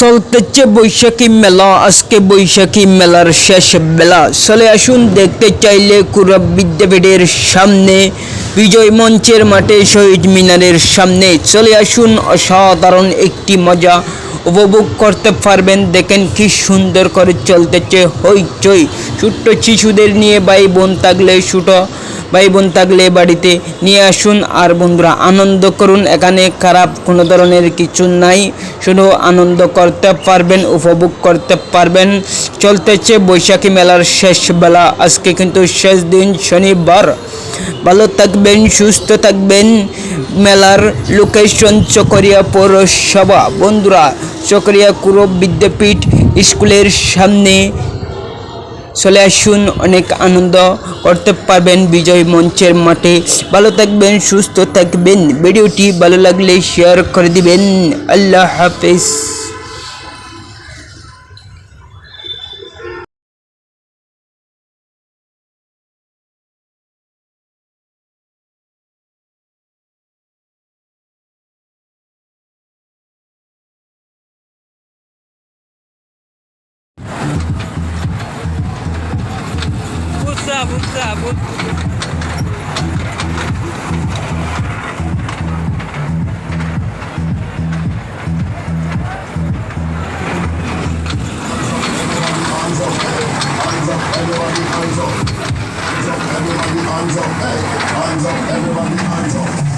চলতেছে বৈশাখী মেলা, আজকে বৈশাখী মেলার শেষ বেলা। চলে আসুন দেখতে চাইলে কুরব বিদ্যাপীঠের সামনে, বিজয় মঞ্চের মাঠে, শহীদ মিনারের সামনে। চলে আসুন, অসাধারণ একটি মজা উপভোগ করতে পারবেন। দেখেন কি সুন্দর করে চলতেছে হইচই। ছোট্ট শিশুদের নিয়ে ভাই বোন থাকলে ছোটো ভাই বোন থাকলে বাড়িতে নিয়ে আসুন। আর বন্ধুরা, আনন্দ করুন। এখানে খারাপ কোনো ধরনের কিছু নাই। শুধু আনন্দ করতে পারবেন, উপভোগ করতে পারবেন। চলতেছে বৈশাখী মেলার শেষ বেলা। আজকে কিন্তু শেষ দিন শনিবার। ভালো থাকবেন, সুস্থ থাকবেন। মেলার লোকেশন চকরিয়া পৌরসভা। বন্ধুরা, চকরিয়া কুরব বিদ্যাপীঠ স্কুলের সামনে চলে আসুন, অনেক আনন্দ করতে পারবেন বিজয় মঞ্চের মাঠে। ভালো থাকবেন, সুস্থ থাকবেন, ভিডিওটি ভালো লাগলে শেয়ার করে দিবেন। আল্লাহ হাফেজ। zawód, zawód. Everybody hands up, hey, hands up, everybody hands up.